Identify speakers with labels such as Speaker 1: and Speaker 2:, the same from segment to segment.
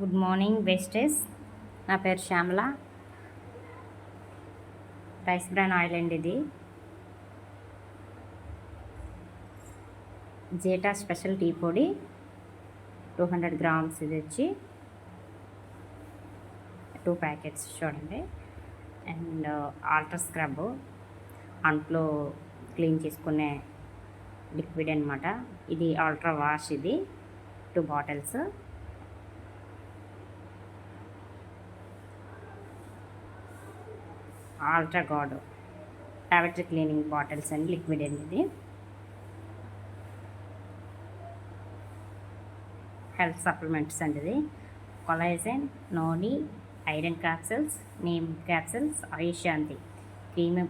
Speaker 1: Good morning బెస్టెస్. నా పేరు Shyamala. Rice bran oil అండి ఇది. జేటా స్పెషల్ టీ పొడి టూ హండ్రెడ్ గ్రామ్స్ ఇది వచ్చి. టూ ప్యాకెట్స్ చూడండి. And uh, alter scrub. అంట్లో clean చేసుకునే లిక్విడ్ అనమాట ఇది ఆల్ట్రా వాష్ ఇది టూ బాటిల్స్. ఆల్ట్రా గాడ్ టాబ్లెటరీ క్లీనింగ్ బాటిల్స్ అండి లిక్విడ్ అండి ఇది హెల్త్ సప్లిమెంట్స్ అండి ఇది collagen noni iron capsules neem capsules Ayushanti creamy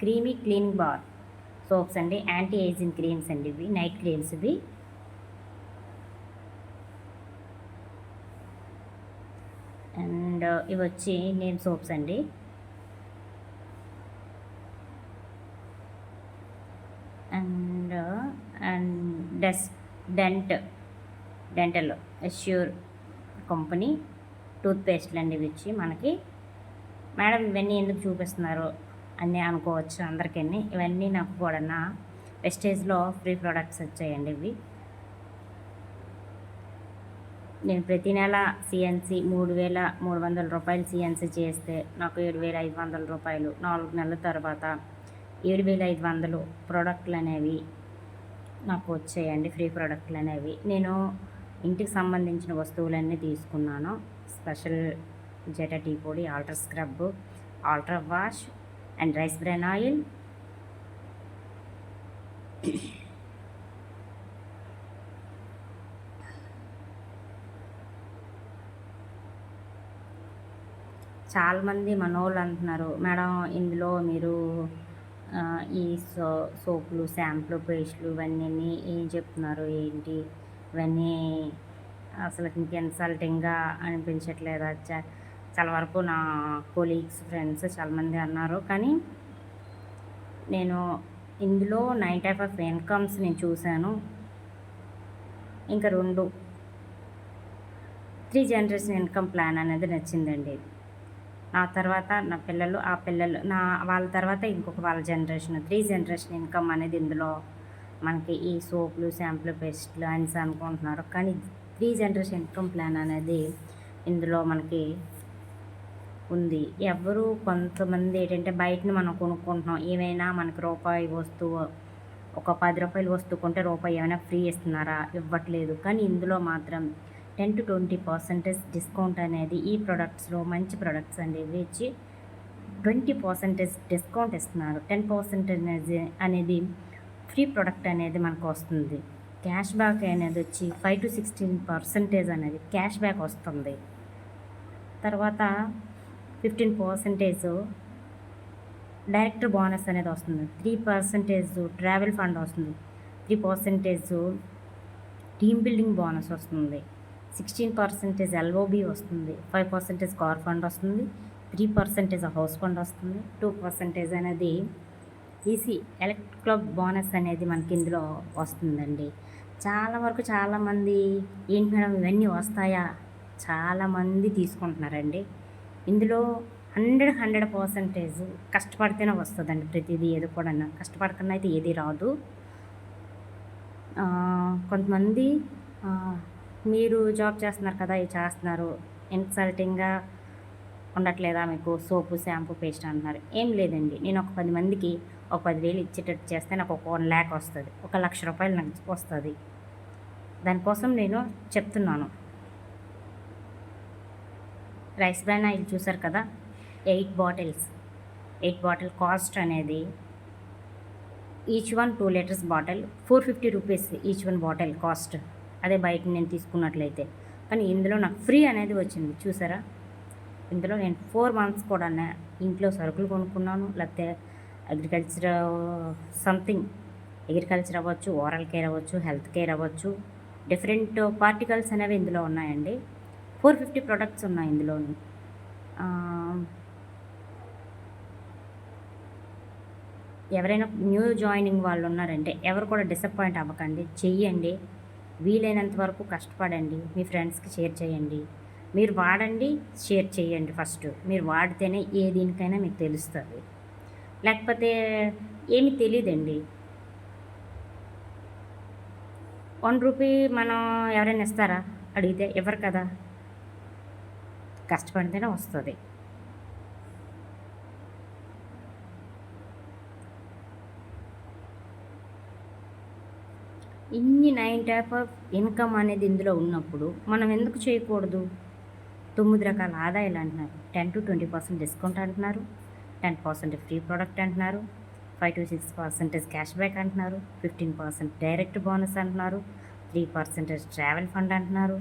Speaker 1: creamy cleaning bar soaps అండి. యాంటీ ఏజింగ్ క్రీమ్స్ అండి ఇవి. నైట్ క్రీమ్స్ ఇవి. అండ్ ఇవి వచ్చి నేమ్ సోప్స్ అండి. అండ్ అండ్ డెస్ డెంట్ డెంటల్ ఎష్యూర్ కంపెనీ టూత్పేస్ట్లు అండి ఇవి ఇచ్చి మనకి. మేడం ఇవన్నీ ఎందుకు చూపిస్తున్నారు అని అనుకోవచ్చు అందరికీ ఇవన్నీ నాకు కూడా వెస్టేజ్లో ఫ్రీ ప్రోడక్ట్స్ వచ్చాయండి ఇవి. నేను ప్రతి నెల సిఎన్సి మూడు వేల మూడు వందల రూపాయలు సిఎన్సి చేస్తే నాకు ఏడు వేల ఐదు వందల రూపాయలు. నాలుగు నెలల తర్వాత ఏడు వేల ఐదు వందలు ప్రోడక్ట్లు అనేవి నాకు వచ్చాయండి ఫ్రీ ప్రోడక్ట్లు అనేవి నేను ఇంటికి సంబంధించిన వస్తువులన్నీ తీసుకున్నాను. స్పెషల్ జెటా టీ పొడి ultra scrub ultra wash and rice bran oil. చాలామంది మనోళ్ళు అంటున్నారు మేడం ఇందులో మీరు ఈ సో సోపులు షాంపులు పేస్ట్లు ఇవన్నీ ఏం చెప్తున్నారు ఏంటి? ఇవన్నీ అసలు ఇంక ఇన్సల్టింగ్గా అనిపించట్లేదు? చాలా వరకు నా కొలీగ్స్ ఫ్రెండ్స్ చాలామంది అన్నారు. కానీ నేను ఇందులో నైన్ టైప్ ఆఫ్ ఇన్కమ్స్ నేను చూశాను. ఇంకా రెండు. త్రీ జనరేషన్ ఇన్కమ్ ప్లాన్ అనేది నచ్చిందండి. ఆ తర్వాత నా పిల్లలు ఆ పిల్లలు నా వాళ్ళ తర్వాత ఇంకొక వాళ్ళ జనరేషన్ త్రీ జనరేషన్ ఇన్కమ్ అనేది ఇందులో మనకి ఈ సోపులు షాంపులు పేస్ట్లు అనేసి అనుకుంటున్నారు. కానీ త్రీ జనరేషన్ ఇన్కమ్ ప్లాన్ అనేది ఇందులో మనకి ఉంది. ఎవరు కొంతమంది ఏంటంటే బయటని మనం కొనుక్కుంటున్నాం. ఏమైనా మనకి రూపాయి వస్తువు ఒక పది రూపాయలు వస్తువు కొంటే రూపాయి ఏమైనా ఫ్రీ ఇస్తున్నారా? ఇవ్వట్లేదు. కానీ ఇందులో మాత్రం ten to twenty percentage discount అనేది ఈ ప్రొడక్ట్స్లో మంచి ప్రొడక్ట్స్ అనేవి ఇచ్చి ట్వంటీ పర్సెంటేజ్ డిస్కౌంట్ ఇస్తున్నారు. టెన్ పర్సెంటేజ్ అనేది ఫ్రీ ప్రొడక్ట్ అనేది మనకు వస్తుంది. క్యాష్ బ్యాక్ అనేది వచ్చి ఫైవ్ టు సిక్స్టీన్ పర్సెంటేజ్ అనేది క్యాష్ బ్యాక్ వస్తుంది. తర్వాత ఫిఫ్టీన్ పర్సెంటేజ్ డైరెక్టర్ బోనస్ అనేది వస్తుంది. త్రీ పర్సెంటేజ్ ట్రావెల్ ఫండ్ వస్తుంది. Three percentage team building bonus వస్తుంది. సిక్స్టీన్ పర్సెంటేజ్ ఎల్ఓబి వస్తుంది ఫైవ్ పర్సెంటేజ్ కార్ ఫండ్ వస్తుంది త్రీ పర్సెంటేజ్ హౌస్ ఫండ్ వస్తుంది టూ పర్సెంటేజ్ అనేది ఈసీ ఎలక్ట్ క్లబ్ బోనస్ అనేది మనకి ఇందులో వస్తుందండి. చాలా వరకు చాలామంది ఏంటి మేడం ఇవన్నీ వస్తాయా? చాలామంది తీసుకుంటున్నారండి. ఇందులో హండ్రెడ్ హండ్రెడ్ పర్సెంటేజ్ కష్టపడితేనే వస్తుందండి ప్రతిదీ ఏది కూడా కష్టపడకుండా అయితే ఏది రాదు. కొంతమంది మీరు జాబ్ చేస్తున్నారు కదా ఇది చేస్తున్నారు. ఇన్సల్టింగ్గా ఉండట్లేదా మీకు? సోపు షాంపూ పేస్ట్ అంటున్నారు. ఏం లేదండి. నేను ఒక పది మందికి ఒక పదివేలు ఇచ్చేటట్టు చేస్తే నాకు ఒక వన్ ల్యాక్ వస్తుంది. ఒక లక్ష రూపాయలు నాకు వస్తుంది. దానికోసం నేను చెప్తున్నాను. రైస్ బ్రాన్ ఆయిల్ చూసారు కదా? Eight bottles. Eight bottle cost అనేది each one two litres bottle. Four fifty rupees each one bottle cost. అదే బైక్ నేను తీసుకున్నట్లయితే. కానీ ఇందులో నాకు ఫ్రీ అనేది వచ్చింది. చూసారా? ఇందులో నేను ఫోర్ మంత్స్ కూడా ఇంట్లో సరుకులు కొనుక్కున్నాను. లేకపోతే అగ్రికల్చర్ సంథింగ్. అగ్రికల్చర్ అవ్వచ్చు ఓరల్ కేర్ అవ్వచ్చు హెల్త్ కేర్ అవ్వచ్చు. డిఫరెంట్ పార్టికల్స్ అనేవి ఇందులో ఉన్నాయండి. ఫోర్ ఫిఫ్టీ ప్రొడక్ట్స్ ఉన్నాయి ఇందులోని. ఎవరైనా న్యూ జాయినింగ్ వాళ్ళు ఉన్నారంటే ఎవరు కూడా డిసప్పాయింట్ అవ్వకండి. చెయ్యండి. వీలైనంత వరకు కష్టపడండి మీ ఫ్రెండ్స్కి షేర్ చేయండి. మీరు వాడండి షేర్ చేయండి ఫస్ట్. మీరు వాడితేనే ఏ దీనికైనా మీకు తెలుస్తుంది. లేకపోతే ఏమి తెలియదండి వన్ రూపీ మనం ఎవరైనా ఇస్తారా? అడిగితే ఎవరు కదా? కష్టపడితేనే వస్తుంది. ఇన్ని నైన్ టైప్ ఆఫ్ ఇన్కమ్ అనేది ఇందులో ఉన్నప్పుడు మనం ఎందుకు చేయకూడదు? తొమ్మిది రకాల ఆదాయాలు అంటున్నారు. Ten to twenty percent discount అంటున్నారు. టెన్ పర్సెంట్ ఫ్రీ ప్రోడక్ట్ అంటున్నారు. Five to six percentage cash back అంటున్నారు. ఫిఫ్టీన్ పర్సెంట్ డైరెక్ట్ బోనస్ అంటున్నారు. త్రీ పర్సెంటేజ్ ట్రావెల్ ఫండ్ అంటున్నారు.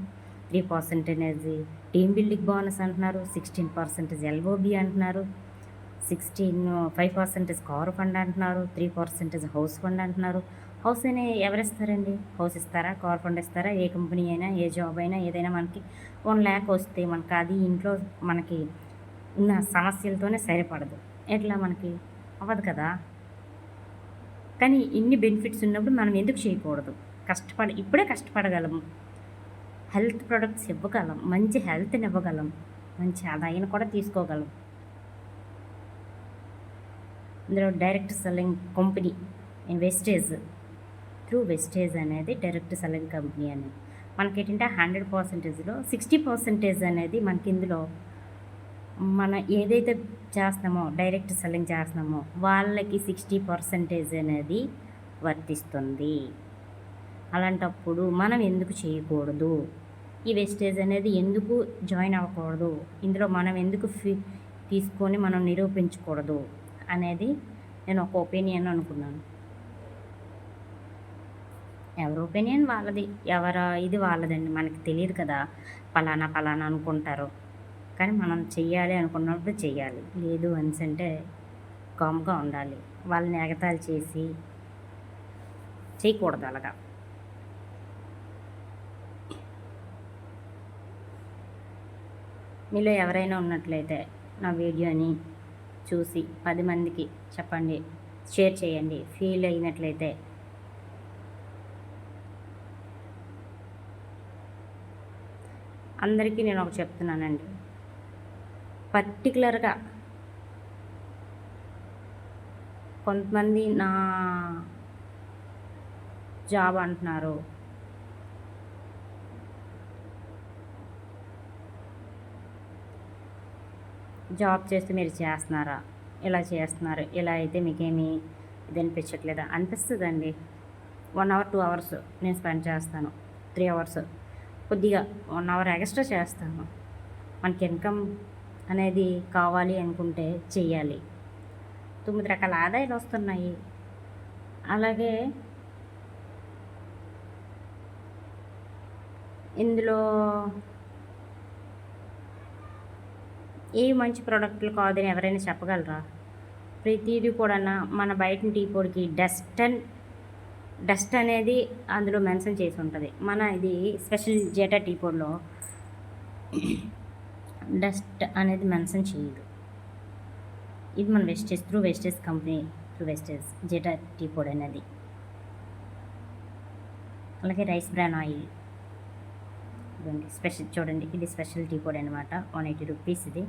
Speaker 1: Three percentage team building bonus అంటున్నారు. సిక్స్టీన్ పర్సెంటేజ్ ఎల్ఓబి అంటున్నారు. Sixteen five percentage car fund అంటున్నారు. Three percentage house fund అంటున్నారు. House అని ఎవరిస్తారండి? House ఇస్తారా? కార్ ఇస్తారా? ఏ కంపెనీ అయినా ఏ జాబ్ అయినా ఏదైనా మనకి వన్ ల్యాక్ వస్తే మనకి అది ఇంట్లో మనకి ఉన్న సమస్యలతోనే సరిపడదు. ఎట్లా మనకి? అవ్వదు కదా? కానీ ఇన్ని బెనిఫిట్స్ ఉన్నప్పుడు మనం ఎందుకు చేయకూడదు? కష్టపడ ఇప్పుడే కష్టపడగలము హెల్త్ ప్రొడక్ట్స్ ఇవ్వగలం. మంచి హెల్త్ని ఇవ్వగలం. మంచి ఆదాయం కూడా తీసుకోగలం. ఇందులో direct selling company Vestige through Vestige అనేది డైరెక్ట్ సెల్లింగ్ కంపెనీ అనేది. మనకి ఏంటంటే హండ్రెడ్ పర్సెంటేజ్లో సిక్స్టీ పర్సెంటేజ్ అనేది మనకి ఇందులో మన ఏదైతే చేస్తున్నామో డైరెక్ట్ సెల్లింగ్ చేస్తున్నామో వాళ్ళకి సిక్స్టీ పర్సెంటేజ్ అనేది వర్తిస్తుంది. అలాంటప్పుడు మనం ఎందుకు చేయకూడదు? ఈ వెస్టేజ్ అనేది ఎందుకు జాయిన్ అవ్వకూడదు? ఇందులో మనం ఎందుకు ఫీ తీసుకొని మనం నిరూపించకూడదు? అనేది నేను ఒక ఒపీనియన్ అనుకున్నాను. ఎవరి ఒపీనియన్ వాళ్ళది. ఎవరు ఇది వాళ్ళదండి. మనకి తెలియదు కదా. పలానా పలానా అనుకుంటారు. కానీ మనం చెయ్యాలి అనుకున్నప్పుడు చెయ్యాలి. లేదు అని అంటే కామ్గా ఉండాలి. వాళ్ళని ఎగతాళి చేసి చేయకూడదు అలాగా. మీలో ఎవరైనా ఉన్నట్లయితే నా వీడియోని చూసి పది మందికి చెప్పండి. షేర్ చేయండి. ఫీల్ అయినట్లయితే అందరికీ నేను ఒక చెప్తున్నానండి. పర్టికులర్గా కొంతమంది నా జాబ్ అంటున్నారు. జాబ్ చేస్తే మీరు చేస్తున్నారా? ఇలా చేస్తున్నారు. ఇలా అయితే మీకేమీ ఇది అనిపించట్లేదా? అనిపిస్తుందండి. వన్ అవర్ టూ అవర్స్ నేను స్పెండ్ చేస్తాను. Three hours. కొద్దిగా వన్ అవర్ ఎక్స్ట్రా చేస్తాను. మనకి ఇన్కమ్ అనేది కావాలి అనుకుంటే చెయ్యాలి. తొమ్మిది రకాల ఆదాయాలు వస్తున్నాయి. అలాగే ఇందులో ఏ మంచి ప్రోడక్ట్లు కాదని ఎవరైనా చెప్పగలరా? ప్రతిదీ కూడా మన బయట టీ పొడికి డస్ట్ డస్ట్ అనేది అందులో మెన్షన్ చేసి ఉంటుంది. మన ఇది స్పెషల్ జేటా టీ పొడిలో డస్ట్ అనేది మెన్షన్ చేయదు. ఇది మన Vestige through Vestige company through Vestige Zeta tea పొడి అనేది. అలాగే రైస్ బ్రాన్ ఆయిల్. ఇదండి స్పెషల్ చూడండి ఇది స్పెషల్ టీ పొడి అనమాట వన్ ఎయిటీ రూపీస్ ఇది.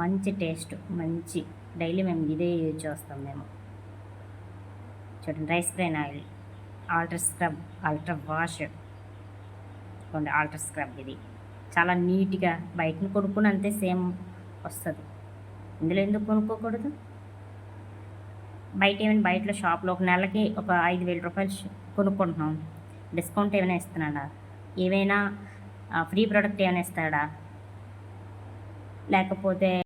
Speaker 1: మంచి టేస్ట్ మంచి డైలీ మేము ఇదే యూజ్ చేస్తాం మేము. చూడండి rice bran oil alter scrub ultra wash. చూడండి ఆల్టర్ స్క్రబ్ ఇది. చాలా నీట్గా బయటను కొనుక్కుని అంతే సేమ్ వస్తుంది. ఇందులో ఎందుకు కొనుక్కోకూడదు? బయట ఏమైనా బయటలో షాప్లో ఒక నెలకి ఒక ఐదు వేల రూపాయలు కొనుక్కుంటున్నాం. డిస్కౌంట్ ఏమైనా ఇస్తున్నాడా? ఏమైనా ఫ్రీ ప్రోడక్ట్ ఏమైనా ఇస్తాడా? లేకపోతే